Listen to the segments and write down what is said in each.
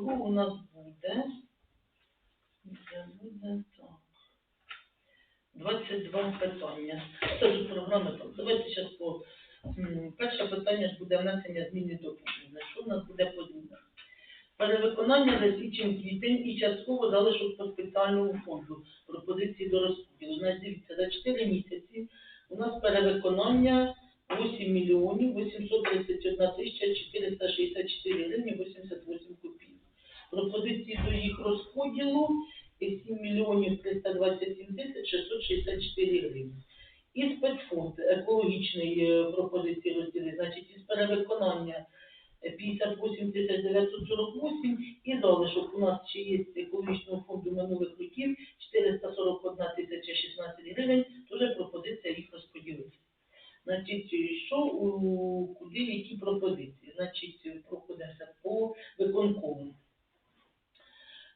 всього у нас буде. Це буде так. 22 питання. Це ж програми там. Давайте зараз по перше питання ж буде внесення змін і доповнення. Що в нас буде по змінах? Перевиконання за січень квітень і частково залишок по спеціальному фонду пропозиції до розподілу. Значить, дивіться, за 4 місяці у нас перевиконання 8 мільйонів 831 тисяча 464 гривні 88 копійок. Пропозиції до їх розподілу і 7 мільйонів 327 тисяч 664 гривні. І спецфонд екологічної е, пропозиції розділити, значить, із перевиконання е, 58 тисяч 948 і залишок у нас ще є з екологічного фонду минулих років 441 тисяча 16 гривень, теж пропозиція їх розподілити. Значить, що у куди які пропозиції? Значить, проходимося по виконкому.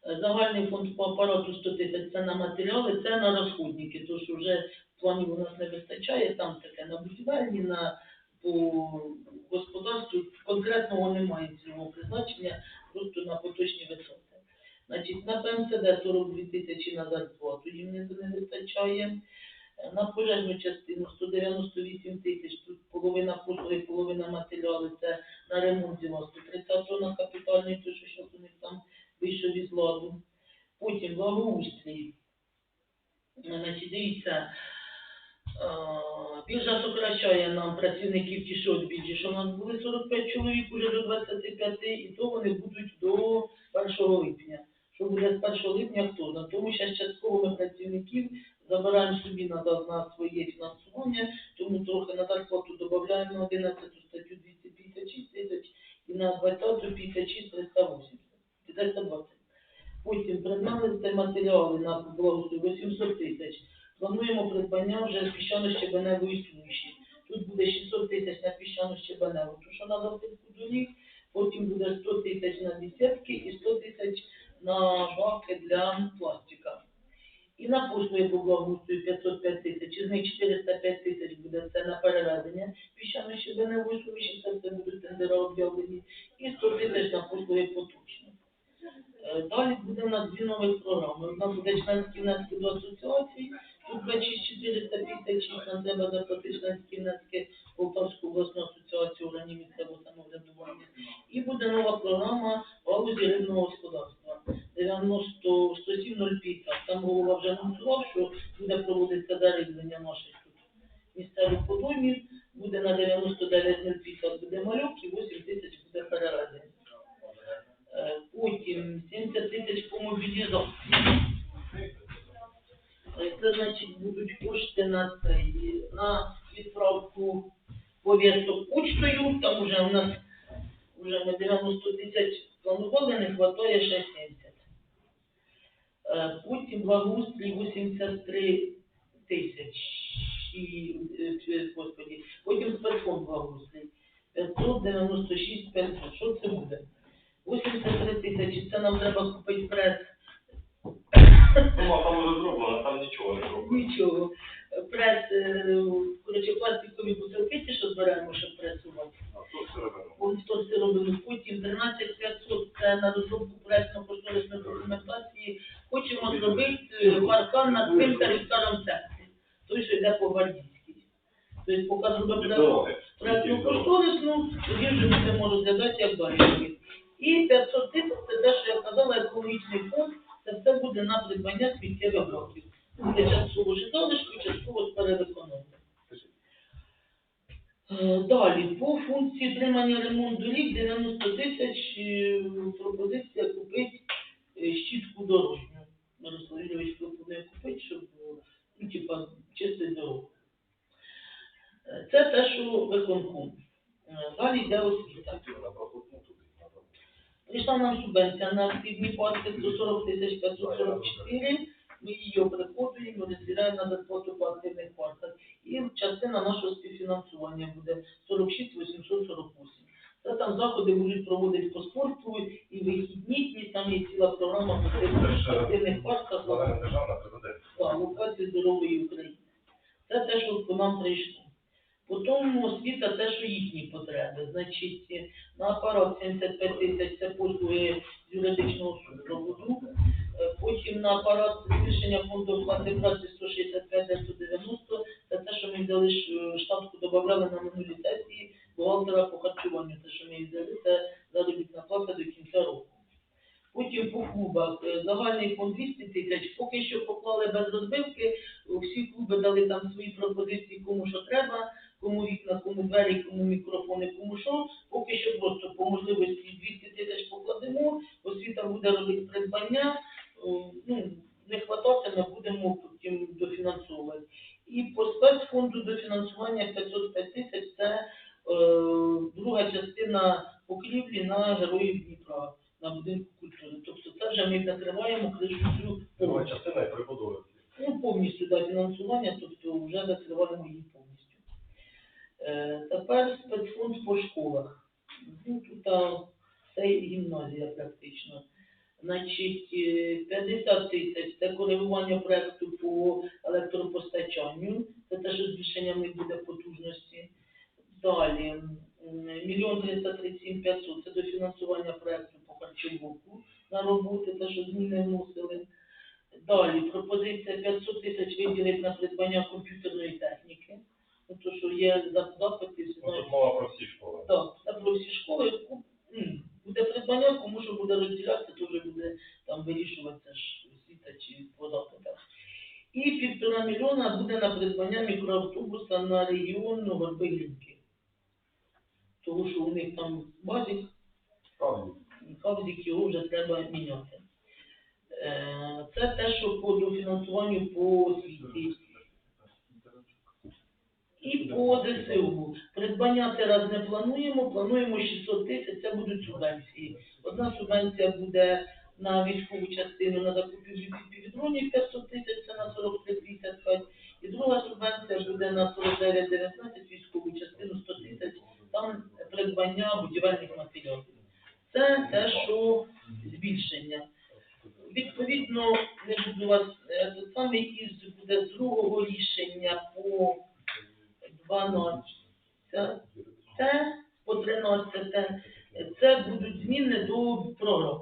Е, Загальний фонд по апарату 100 тисяч це на матеріали, це на розходники, що вже планів у нас не вистачає, там таке на будівельні, на по господарству конкретного немає цільового призначення, просто на поточні витрати. Значить, на ПМСД 42 тисячі на зарплату їм не, вистачає. На пожежну частину 198 тисяч, тут половина послуги, половина матеріали, це на ремонт зіма 130 на капітальний, то що зараз у них там вийшов із ладу. Потім благоустрій. Е, Значить, дивіться, е, біржа сокращає нам працівників ті, що біржі, що у нас були 45 чоловік уже до 25, і то вони будуть до 1 липня. Що буде з 1 липня, хто? На тому що частково ми працівників забираємо собі на, на своє фінансування, тому трохи на зарплату додаємо 11 статтю 256 тисяч і на 20 56 380. 320. Потім придбали матеріали на благоустрій 800 тисяч. Плануємо придбання вже піщано-щебеневої суміші. Тут буде 600 тисяч на піщано-щебеневу, тому що на засипку доріг, потім буде 100 тисяч на десятки і 100 тисяч на баки для пластика. І на послуги по благоустрою 505 тисяч, із них 405 тисяч буде це на перевезення піщано-щебеневої суміші, це будуть тендера об'явлені, і 100 тисяч на послуги поточні. Е, Далі буде на дві нові програми. Одна буде членські внески до асоціації, тут 2450 тисяч нам треба заплатити членські внески Полтавську Е, Це значить будуть кошти на цей, на відправку повісток почтою. Там вже у нас вже ми 90 тисяч планували, не вистачає ще 70. Е, Потім благоустрій 83 тисячі, е, господі. Потім спецфонд благоустрій 596 500. Що це буде? 83 тисячі, це нам треба купити прес. Сума там уже зроблена, там нічого не зроблено. Нічого. Прес, е, коротше, пластикові бутилки, ті, що збираємо, щоб пресувати. А тут все робимо. Ось то все робимо. Потім 13 500 це на розробку проектно-кошторисної документації. Хочемо зробити е, паркан на цвинтарі в старому центрі. Той, що йде по Гвардійській. Тобто, поки зробимо Від проект- дороги. проектну кошторисну, тоді вже будемо розглядати, як далі. І 500 тисяч це те, що я казала, екологічний фонд, це все буде на придбання сміттєвих років. Буде частково житалишку, частково з перевиконання. Е, Далі, по функції тримання ремонт доріг 90 тисяч е, пропозиція купити е, щітку дорожню. Мирослав Юрійович пропонує купити, щоб ну, типа, чистити дорогу. Це те, що виконком. Далі йде освіта. На прохопну туди. на прохопну. Прийшла нам субвенція на активні парки 140 тисяч 544. Ми її оприходуємо, розділяємо на зарплату по активних парках. І частина нашого співфінансування буде 46 848. Та там заходи будуть проводити по спорту і вихідні дні, там є ціла програма по активних парках ж, е, штатку, додавали на минулій сесії бухгалтера по харчуванню. Те, що ми взяли, це заробітна плата до кінця року. Потім по клубах е, загальний фонд 200 тисяч. Поки що поклали без розбивки. Всі клуби дали там свої пропозиції, кому що треба, кому вікна, кому двері, кому мікрофони, кому що. Поки що просто по можливості 200 тисяч покладемо. Освіта буде робити придбання. Ну, не хвататиме, будемо закриваємо кришу Друга частина і прибудови. ну, повністю да, фінансування, тобто вже закриваємо її повністю. Е, тепер спецфонд по школах. Ну, тут а, це гімназія практично. Значить, е, 50 тисяч це коригування проекту по електропостачанню, це те, що збільшення них буде потужності. Далі, м, мільйон 337 500 це дофінансування проекту по харчовоку на роботи, те, що зміни вносили. Далі, пропозиція 500 тисяч виділити на придбання комп'ютерної техніки. Ну, то, що є запити, Ну, тут мова про всі школи. так, це про всі школи. Ну, м, Буде придбання, кому що буде розділятися, вже буде там вирішуватися ж освіта чи по запитах. І півтора мільйона буде на придбання мікроавтобуса на регіон Горби-Глінки. Тому що у них там базик, Справді. Кавзик його вже треба міняти. Е, Це те, що по дофінансуванню по освіті. І по ДСУ. Придбання зараз не плануємо, плануємо 600 тисяч, це будуть субвенції. Одна субвенція буде на військову частину на закупівлю півдронів 500 тисяч, це на 43,55. І друга субвенція буде на 49,19 військову частину 100 тисяч, там придбання будівельних матеріалів. Це те, що збільшення. Відповідно, не буду вас е, це саме із буде другого рішення по 12. Це, це по 13. Це будуть зміни до програм.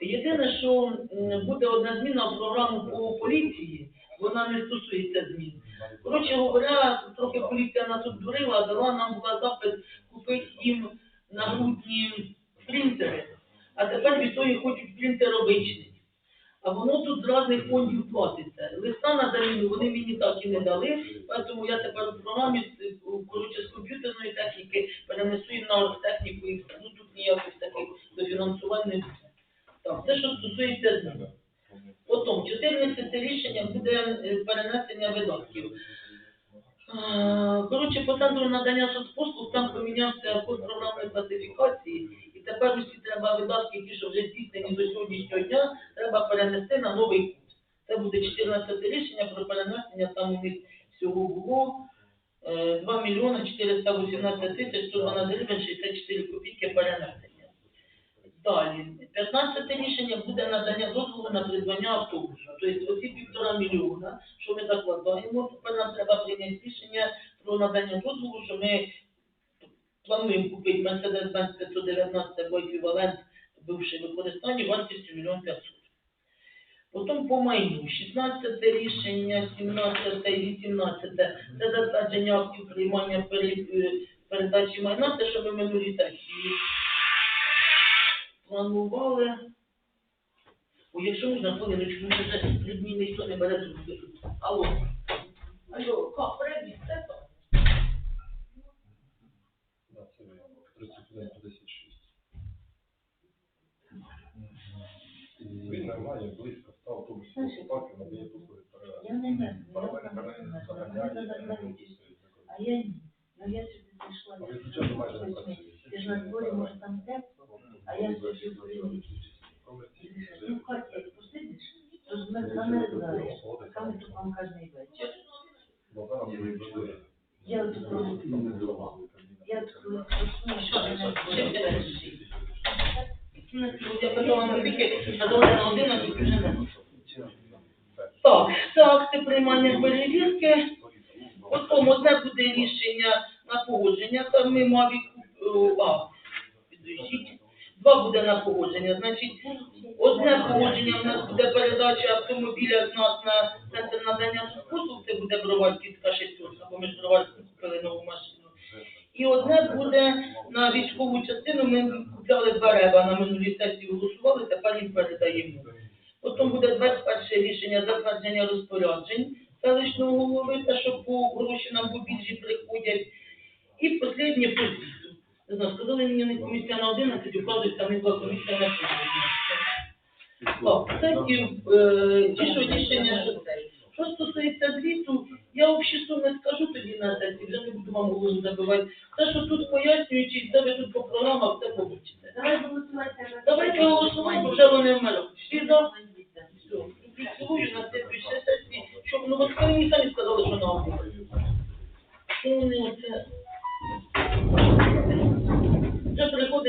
Єдине, що буде одна зміна в програму по поліції, вона не стосується змін. Коротше говоря, трохи поліція нас обдурила, дала нам була запит купити їм на грудні принтери, а тепер від тої хочуть принтер обичний. А воно тут з різних фондів платиться. Листа на заміну вони мені так і не дали, тому я тепер в програмі коротше, з комп'ютерної техніки перенесу їм на техніку і. Ну тут ніяких таких буде. Так, це що стосується змін. Потім 14 рішення буде е, перенесення видатків. Е, Коротше, по центру надання соцпослуг там помінявся код програмної класифікації, тепер усі треба видатки, ті, що вже здійснені до сьогоднішнього дня, треба перенести на новий код. Це буде 14 рішення про перенесення, там у них всього було е, 2 мільйони 418 тисяч 112 гривень 64 копійки перенесення. Далі, 15 рішення буде надання дозволу на придбання автобусу. Тобто оці півтора мільйона, що ми закладаємо, тепер нам треба прийняти рішення про надання дозволу, що ми плануємо купити Mercedes-Benz 519 або еквівалент бивший використанні вартістю 1 мільйон 500. Потім по майну. 16 рішення, 17 і 18 це затвердження актів приймання е, передачі майна, те, що ми минулі сесії планували. О, якщо можна, хвилиночку, ми вже людьми ніхто не бере. Алло. Алло, привіт, це? Да, це 31 56. Він нормально, Я не знаю, я Паралельно заганяє. А я ні. Ну я сюди прийшла. Але звичайно майже не працює. Ти ж на дворі, може там тепло, а я сиджу в. Ну, как як посидиш, то ж ми замерзає. А ми тут вам кожен вечір. Я от коли я на дворі перший. Я питала на тільки, а до мене на 11 вже не. Так, це приймання перевірки. Потім одне буде рішення погодження, там ми Мавік, а, підождіть, два буде на погодження, значить, одне погодження в нас буде передача автомобіля з нас на центр надання послуг, це буде Броварківська шестерка, бо ми ж Броварську купили нову машину. І одне буде на військову частину, ми купляли два реба на минулій сесії голосували, тепер їм передаємо. Потім буде 21 рішення затвердження розпоряджень селищного голови, те, що по гроші нам по приходять. І останнє по звіту. Не знаю, сказали мені не комісія на 11, укладується не була комісія на 11. Так, це ті, е, ті, що рішення, що це. Що стосується звіту, я общі суми скажу тоді на сесії, вже не буду вам голову забивати. Те, що тут пояснюючи, це ви тут по програмах все побачите. Давай голосувати. Давайте голосуємо, бо вже вони в мене. Всі за? Все. Цілую на слідуючій сесії, щоб, ну от вони мені самі сказали, що на обговорення. Що вони оце вже переходить